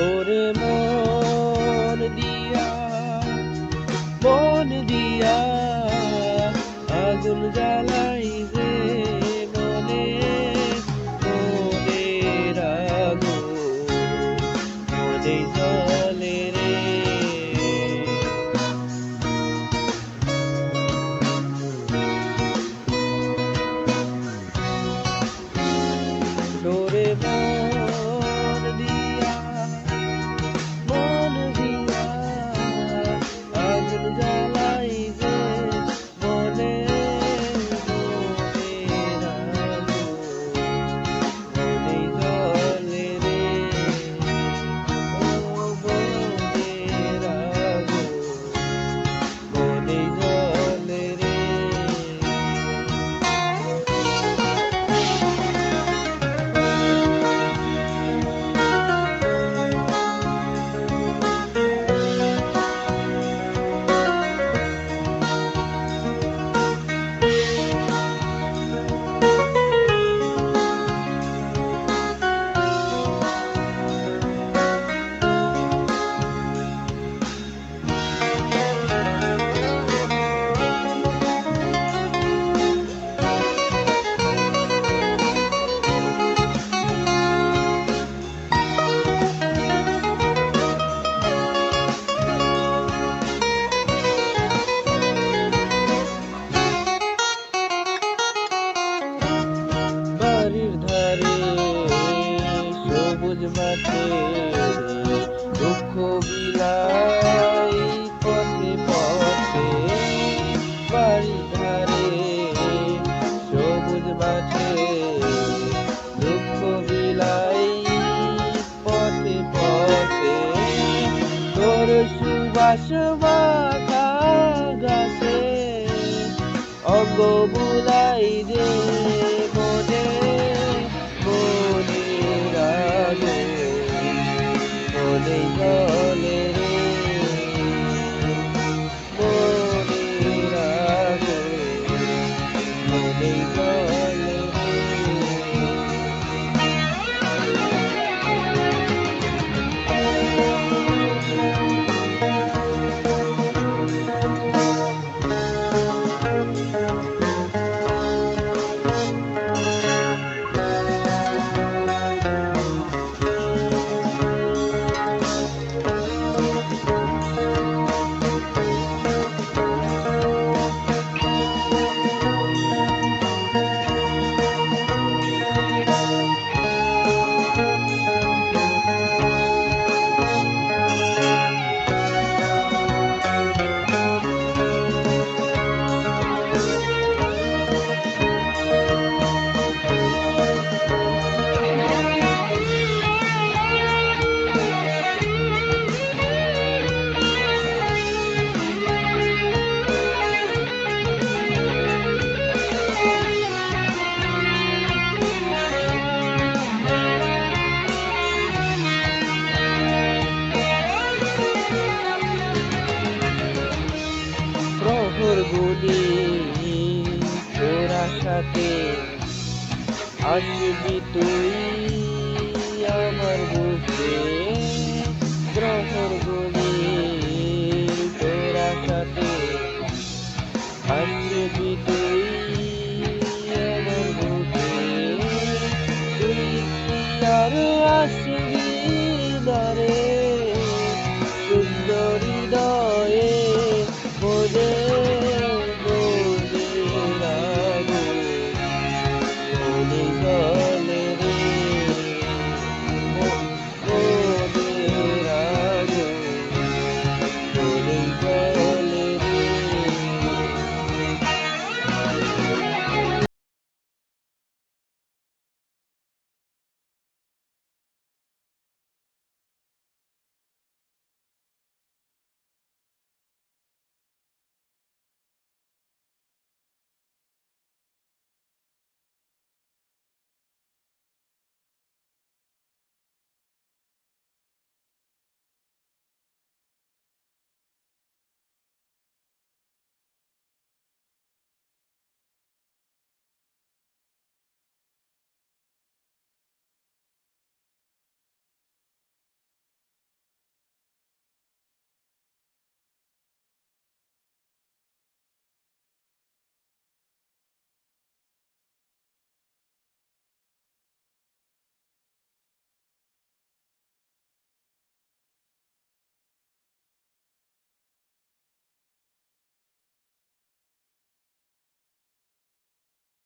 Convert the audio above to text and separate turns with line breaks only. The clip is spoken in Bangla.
তোরে মন দিয়া মন দিয়া আগুন জ্বালাই যে মাঠে দুঃখ বিলাই পথে পথে বাড়ির ধারে বিলাই পথে পথে তোর সুবাস মাখা গাছে অঙ্গ বুলাই রে ভুলি তোরা সাথে আসবি তুই আমার বুকে।